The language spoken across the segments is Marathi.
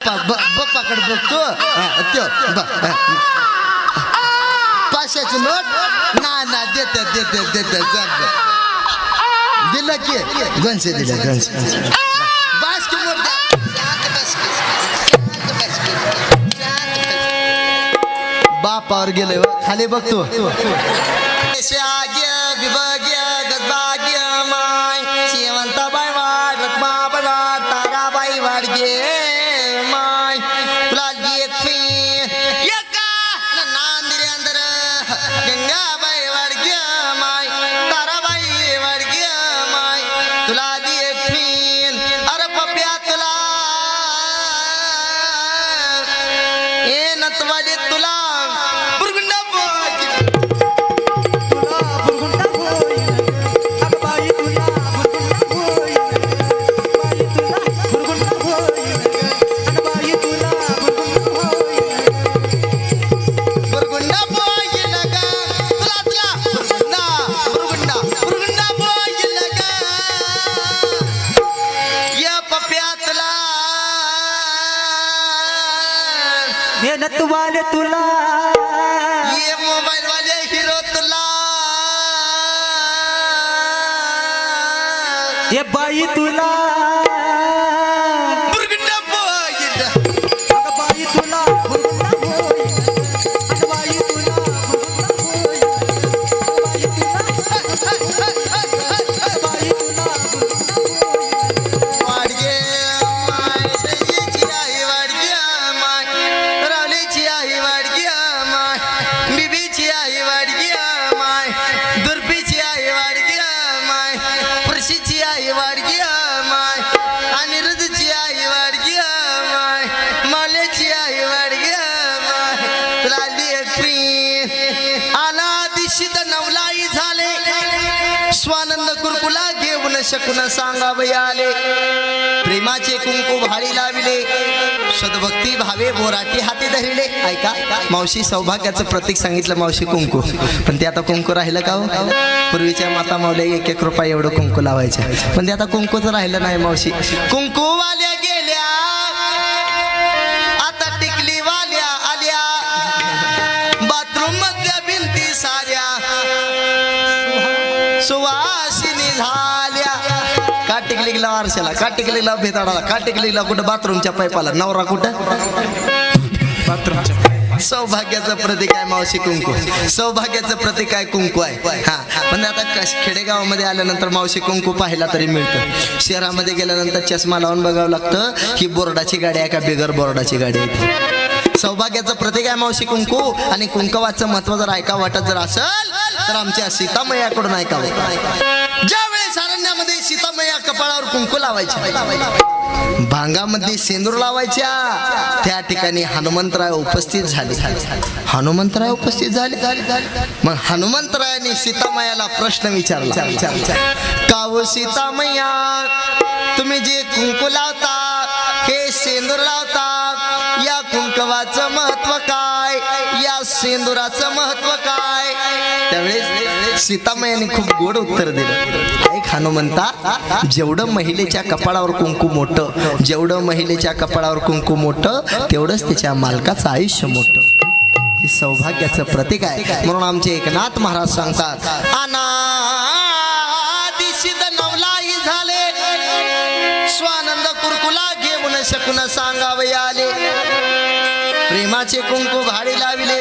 बाप्पाकडे बघतो त्यो. बा, पाचशेची नोट? ना ना देत देत देत चालतं दिलं की? दोनशे दिलं दोनशे. की मोठ बापावर गेले खाली बघतो शाग्य ये बाई तुला तुला लेकरी आला दिशित नवलाई झाले. स्वानंद कुरकुला घेऊन शकून सांगावे आले. प्रेमाचे कुंकू भाळी लाविले. सद्भक्ती भावे बोराटी हाती धरिले. ऐका मावशी सौभाग्याचं प्रतीक सांगितलं मावशी कुंकू. पण ते आता कुंकू राहिलं का हो? पूर्वीच्या माता मावल्या एक एक रुपया एवढं कुंकू लावायचं पण ते आता कुंकूच राहिलं नाही मावशी. कुंकू वाल्या सुवासिनी झाल्या. का टिकलीला आरशाला का टिकलीला भेताडाला का टिकलीला कुठं बाथरूमच्या पाईपाला. नवरा कुठं? सौभाग्याचं प्रतीक आहे मावशी कुंकू. सौभाग्याचं प्रतीक आहे कुंकू आहे. हा पण आता कश खेडेगावामध्ये आल्यानंतर मावशी कुंकू पाहायला तरी मिळतं. शहरामध्ये गेल्यानंतर चष्मा लावून बघावं लागतं ही बोर्डाची गाडी आहे का बिगर बोर्डाची गाडी आहे सौभाग्याचं प्रतीक आहे मावशी कुंकू. आणि कुंकवाचं महत्त्व जर ऐका वाटत जर असेल तर आमच्या सीतामय्याकडून ऐकावं हो? ज्यावेळेस अरण्यामध्ये सीतामया कपाळावर कुंकू लावायची भांगामध्ये सेंदूर लावायच्या त्या ठिकाणी हनुमंतराय उपस्थित झाले. हनुमंतराय उपस्थित झाले. मग हनुमंतरायाने सीतामयाला प्रश्न विचारला. काव हो सीतामया तुम्ही जे कुंकू लावता हे सेंदूर लावता या कुंकवाचं महत्त्व काय? या सेंदुराचं महत्त्व काय? त्यावेळेस सीतामयाने खूप गोड उत्तर दिलं. ऐक हनुमंता जेवढं महिलेच्या कपाळावर कुंकू मोठं जेवढं महिलेच्या कपाळावर कुंकू मोठं तेवढंच तिच्या मालकाचं आयुष्य मोठं. हे सौभाग्याचं प्रतीक आहे. म्हणून आमचे एकनाथ महाराज सांगतात अनादिशित झाले. स्वानंद कुरकुला घेऊन शकून सांगावे आले प्रेमाचे कुंकू भाडी लाविले.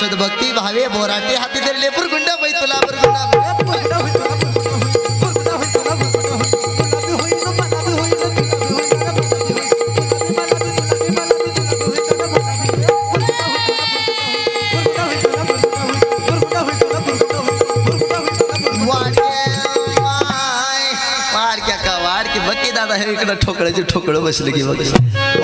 सद्भक्ती भावे बोराटे हाती धरले बुरगुंड बैतुला बुरगुंडा की वाडकी बघी दादा हे इकडं ठोकळ्याचे ठोकळं बसले की बघ.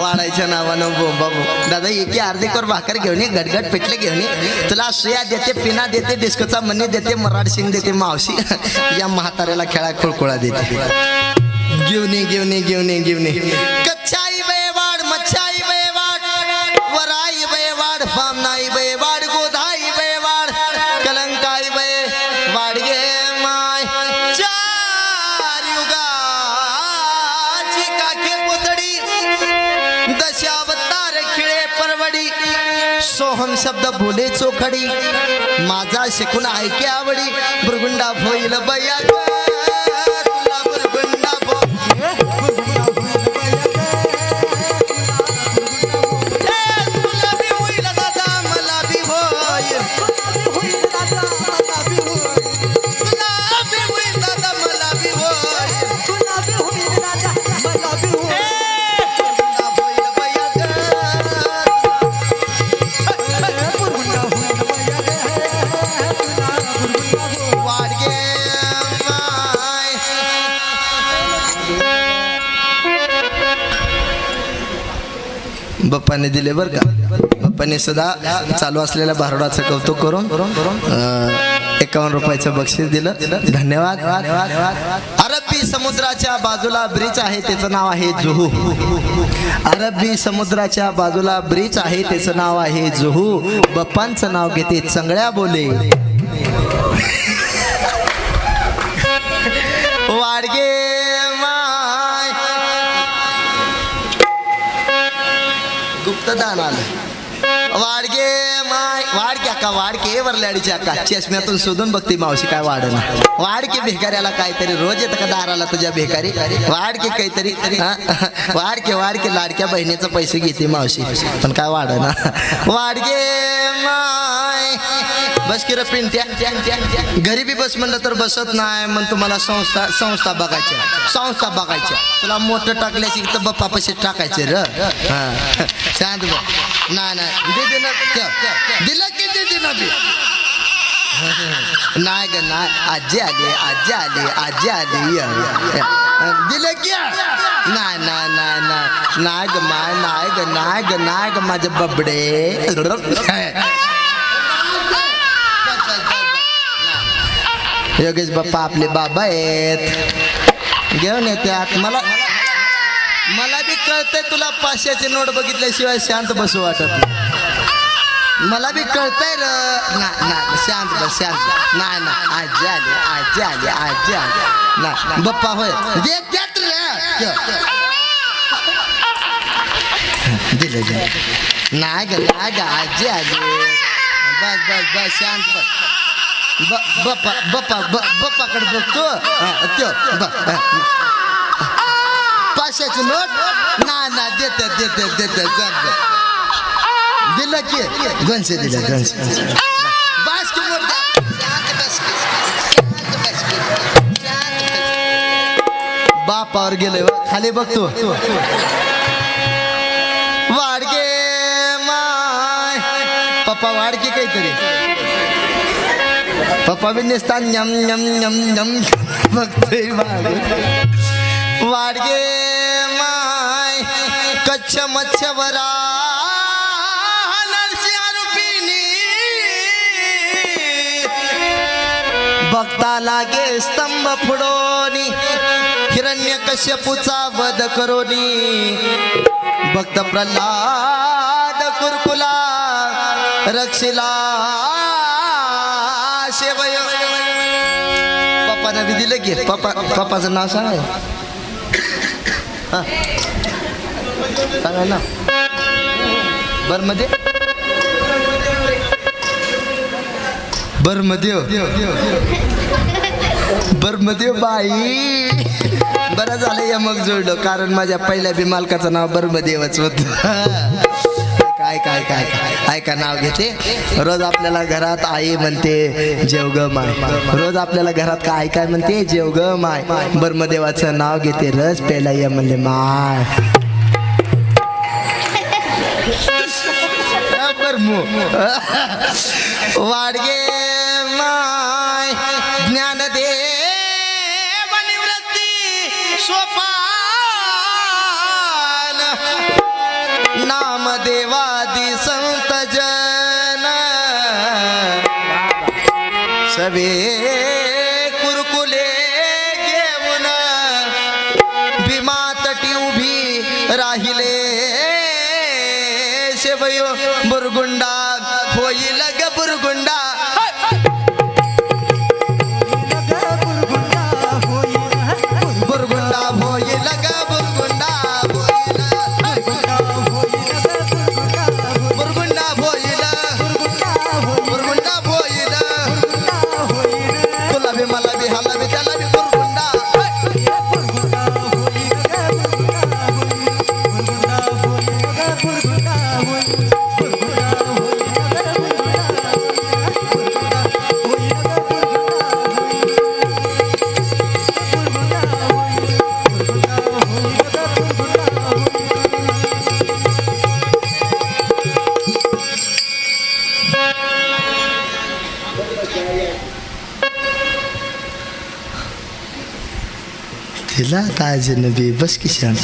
वाढायच्या नावानं बोंब बाबू. दादा एकी अर्धे भाकर घेऊन ये गटगट पेटले घेऊन ये. तुला सुया देते पिना देते डिस्कोचा मनी देते मराठ सिंग देते मावशी. या म्हाताऱ्याला खेळा खुळखुळा देते. घेऊन ये घेऊन ये घेऊन ये घेऊन सोहम शब्द बोले चोखडी. माझा शिकून ऐके आवडी. भृगुंडा होईल बया. बाप्पाने दिले बर का. बाप्पाने सुद्धा चालू असलेल्या भारुडाचं कौतुक करून एकावन्न रुपयाचं बक्षीस दिलं. धन्यवाद. अरबी समुद्राच्या बाजूला ब्रिज आहे त्याचं नाव आहे जुहू. अरबी समुद्राच्या बाजूला ब्रिज आहे त्याचं नाव आहे जुहू. बप्पांचं नाव घेते चंगळ्या बोले. गुप्तदान आलं. वाडगे माय वाडके अक्का वाडके वरल्याडीची अक्का. चष्म्यातून शोधून बघते मावशी काय वाढना. वाडके भिकाऱ्याला काहीतरी रोज येतं का दाराला तुझ्या भिकारी? वाडके काहीतरी हा? वाडके वाडके लाडक्या बहिणीचं पैसे घेते मावशी. पण काय वाढना. वाडगे माय. बस की रे पिंट्या घरी बी बस म्हणलं तर बसत नाही मग तुम्हाला संस्था संस्था बघायच्या. संस्था बघायच्या. तुला मोठं टाकल्याची तर बाप्पा पैसे टाकायचे र. सांग शांत बघ नाही नाही. दे ना. दिलं की दे दे ना बी. नाही ग नाही. आजी आली आजी आली आजी आली. दिलं की? नाही नाही नाही नाही. नाही ग माय नाही ग नाही ग नाही ग माझे बबडे. योगेश बाप्पा आपले बाबा आहेत. घेऊन येतात मला मला बी कळतंय तुला पाचशेची नोट बघितल्याशिवाय शांत बसू वाटत नाही. मला बी कळतंय र ना ना शांत बस शांत नाही ना आजी आली आजी आली आजी आली. ना बाप्पा होय. दे त्यात रे. नाही ग नाही ग आजी आली. बस बस बस शांत बस. बाप्पा बाप्पा ब- बाप्पाकडे बघतो. हा, त्यो पाचशेची नोट? ना ना देत देत देत दिलं की? दोनशे दिलं दोनशे. बस की नोट बापावर गेलोय खाली बघतो. वाडगे माय पप्पा वाड पप्पा बी नेसता न्यम न्यम न्यम भक्ते बघतोय वाडगे माय कच्छ मच्छवरा भक्ता बघता लागे स्तंभ फुडोनी हिरण्य कश्यपूचा वध करोनी। भक्त प्रल्हाद कुरकुला रक्षिला। पप्पानं बी दिलं की? पप्पा पप्पाचं नाव सांगा सांगा ना. बरमध्ये बरमदेव? बरमदेव बाई. बरं झालं या मग जोडलं कारण माझ्या पहिल्या बी मालकाचं नाव बरमदेवच होत. काय काय काय? ऐका नाव घेते? रोज आपल्याला घरात आई म्हणते जेव ग माय. रोज आपल्याला घरात काय काय म्हणते? जेव ग माय. बरमदेवाचं नाव घेते रस प्यायला ये म्हणले माय. बरमू. वाडगे माय ज्ञानदेव निवृत्ती सोपान नामदेवादी संत जन। सवे कुरकुले घेऊन भीमा तटी उभी राहिले। शेवयो बुरगुंडा होईल ग बुरगुंडा। तिला ताज नबी बस किशान